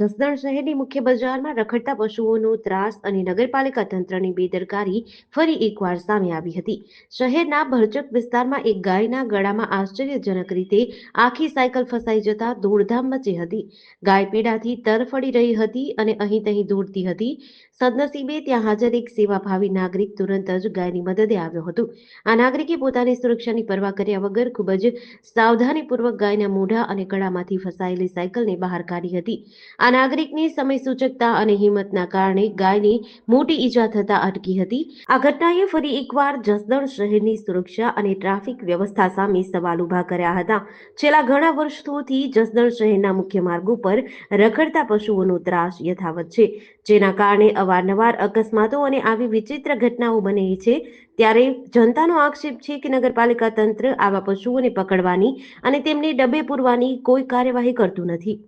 જસદણ શહેરની મુખ્ય બજારમાં રખડતા પશુઓનો ત્રાસ અને નગરપાલિકા તંત્રની બેદરકારી ફરી એકવાર સામે આવી હતી. શહેરના ભરચક વિસ્તારમાં એક ગાયના ગળામાં આશ્ચર્યજનક રીતે આખી સાયકલ ફસાઈ જતા દોડધામ મચી હતી. ગાય પીડાથી તરફડી રહી હતી અને અહીં તહીં દોડતી હતી. સદનસીબે ત્યાં હાજર એક સેવાભાવી નાગરિક તુરંત જ ગાયની મદદે આવ્યો હતો. આ નાગરિકે પોતાની સુરક્ષાની પરવા કર્યા વગર ખૂબ જ સાવધાનીપૂર્વક ગાયના મોઢા અને ગળામાંથી ફસાયેલી સાયકલને બહાર કાઢી હતી. આ નાગરિકની સમય સૂચકતા અને હિંમતના કારણે ગાયને મોટી ઈજા થતા અટકી હતી. આ ઘટનાએ ફરી એકવાર જસદણ શહેરની સુરક્ષા અને ટ્રાફિક વ્યવસ્થા સામે સવાલ ઊભા કર્યા હતા. છેલ્લા ઘણા વર્ષોથી જસદણ શહેરના મુખ્ય માર્ગો પર રખડતા પશુઓનો ત્રાસ યથાવત છે. જેના કારણે અવારનવાર અકસ્માતો અને આવી વિચિત્ર ઘટનાઓ બને છે. ત્યારે જનતાનો આક્ષેપ છે કે નગરપાલિકા તંત્ર આવા પશુઓને પકડવાની અને તેમને ડબે પૂરવાની કોઈ કાર્યવાહી કરતું નથી.